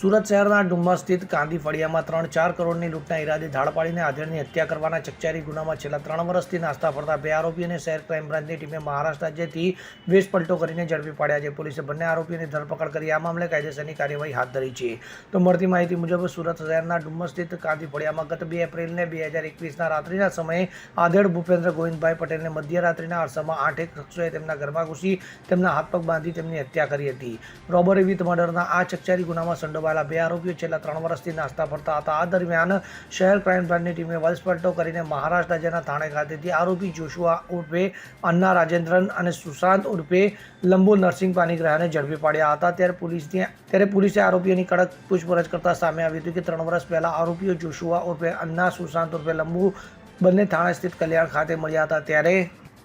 સુરત શહેરના ડુમ્મસ સ્થિત કાંદી ફળિયામાં ત્રણ ચાર કરોડની લૂંટના ઈરાદે ધાડ પાડીને આધેડની હત્યા કરવાના ચકચારી ગુનામાં છેલ્લા ત્રણ વર્ષથી નાસ્તા ફરતા બે આરોપીઓને શહેર ક્રાઇમ બ્રાન્ચની ટીમે મહારાષ્ટ્ર રાજ્યથી વેશ પલટો કરીને ઝડપી પાડ્યા છે. પોલીસે બંને આરોપીઓની ધરપકડ કરી. આ મામલે કાયદેસરની કાર્યવાહી હાથ ધરી છે. તો મળતી માહિતી મુજબ સુરત શહેરના ડુમ્મસ સ્થિત કાંદી ફળિયામાં ગત બે એપ્રિલને બે હજાર એકવીસના રાત્રિના સમયે આધેડ ભૂપેન્દ્ર ગોવિંદભાઈ પટેલને મધ્યરાત્રિના અરસામાં આઠેક શખ્સોએ તેમના ઘરમાં ઘૂસી તેમના હાથ પગ બાંધી તેમની હત્યા કરી હતી. રોબર વિથ મર્ડરના આ ચકચારી ગુનામાં સંડોવાયેલા બે આરોપીઓ છેલ્લા ત્રણ વર્ષથી નાસ્તા ફરતા હતા. આ દરમિયાન શહેર ક્રાઇમ બ્રાન્ચની ટીમે વલસપલટો કરીને મહારાષ્ટ્ર રાજ્યના થાણે ખાતેથી આરોપી જોશુઆ ઉર્ફે અન્ના રાજેન્દ્રન અને સુશાંત ઉર્ફે લંબુ નરસિંહ પાનીગ્રહાને ઝડપી પાડ્યા હતા. ત્યારે પોલીસને ત્યારે પોલીસે આરોપીઓની કડક પૂછપરછ કરતા સામે આવ્યું હતું કે ત્રણ વર્ષ પહેલા આરોપીઓ જોશુઆ ઉર્ફે અન્ના, સુશાંત ઉર્ફે લંબુ બંને થાણા સ્થિત કલ્યાણ ખાતે મળ્યા હતા. ત્યારે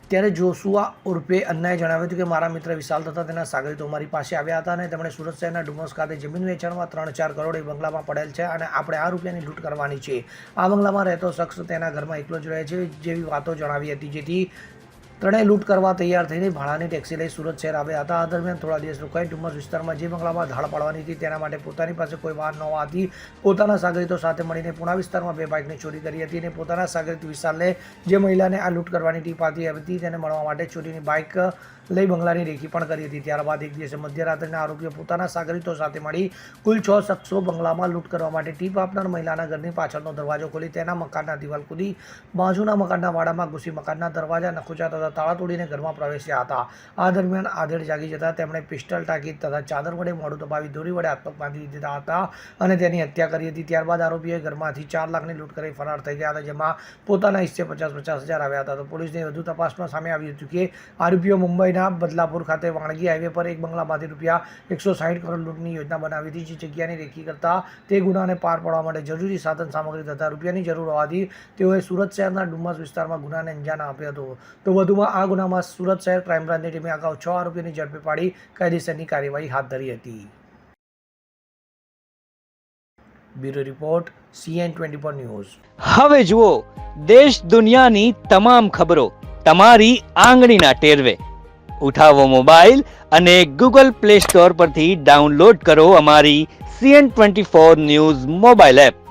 ત્યારે જોશુઆ ઉર્ફે અન્નાએ જણાવ્યું હતું કે મારા મિત્ર વિશાલ તથા તેના સાગરીતો મારી પાસે આવ્યા હતા અને તેમણે સુરત શહેરના ડુમસ ખાતે જમીન વેચાણમાં ત્રણ ચાર કરોડ બંગલામાં પડેલ છે અને આપણે આ રૂપિયાની લૂંટ કરવાની છે. આ બંગલામાં રહેતો શખ્સ તેના ઘરમાં એકલો જ રહે છે જેવી વાતો જણાવી હતી, જેથી ત્રણેય લૂંટ કરવા તૈયાર થઈને ભાડાની ટેક્સી લઈ સુરત શહેર આવ્યા હતા. આ દરમિયાન થોડા દિવસ રોકાઈ ડુમસ વિસ્તારમાં જે બંગલામાં ધાડ પાડવાની હતી તેના માટે પોતાની પાસે કોઈ વાહન ન હોવાથી પોતાના સાગરીતો સાથે મળીને પુણા વિસ્તારમાં બે બાઇકની ચોરી કરી હતી અને પોતાના સાગરીત વિશાલને જે મહિલાને આ લૂંટ કરવાની ટીપ આપી હતી તેને મળવા માટે ચોરીની બાઇક લઈ બંગલાની રેખી પણ કરી હતી. ત્યારબાદ એક દિવસે મધ્યરાત્રિના આરોપીઓ પોતાના સાગરીતો સાથે મળી કુલ છ શખ્સો બંગલામાં લૂંટ કરવા માટે ટીપ આપનાર મહિલાના ઘરની પાછળનો દરવાજો ખોલી તેના મકાનના દિવાલ કૂદી બાજુના મકાનના વાડામાં ઘૂસી મકાનના દરવાજા નખોચા તથા તાળા તોડીને ઘરમાં પ્રવેશ્યા હતા. આ દરમિયાન આધેડ જાગી જતા તેમણે પિસ્ટલ ટાંકી તથા ચાદર વડે મોઢું દબાવી દોરી વડે હાથ બાંધી દીધા હતા અને તેની હત્યા કરી હતી. ત્યારબાદ આરોપીએ ઘરમાંથી ચાર લાખની લૂંટ કરી ફરાર થઈ ગયા હતા, જેમાં પોતાના હિસ્સે પચાસ પચાસ હજાર આવ્યા હતા. તો પોલીસની વધુ તપાસમાં સામે આવ્યું હતું કે આરોપીઓ મુંબઈના બદલાપુર ખાતે વાણગી હાઈવે પર એક બંગલામાંથી રૂપિયા એકસો સાઠ કરોડ લૂંટની યોજના બનાવી હતી, જે જગ્યાની રેખી કરતા તે ગુનાને પાર પાડવા માટે જરૂરી સાધન સામગ્રી તથા રૂપિયાની જરૂર હોવાથી તેઓએ સુરત શહેરના ડુમ્મસ વિસ્તારમાં ગુનાને અંજામ આપ્યો હતો. તો વધુમાં આ ગુનામાં સુરત શહેર ક્રાઇમ બ્રાન્ચની ટીમે અગાઉ છ આરોપીઓની ઝડપી પાડી કાયદેસરની કાર્યવાહી હાથ ધરી હતી. Bureau report, CN twenty four news. હવે જુઓ, દેશ દુનિયાની તમામ ખબરો તમારી આંગળીના ટેરવે. ઉઠાવો મોબાઈલ અને ગૂગલ પ્લે સ્ટોર પરથી ડાઉનલોડ કરો અમારી CN twenty four news mobile app.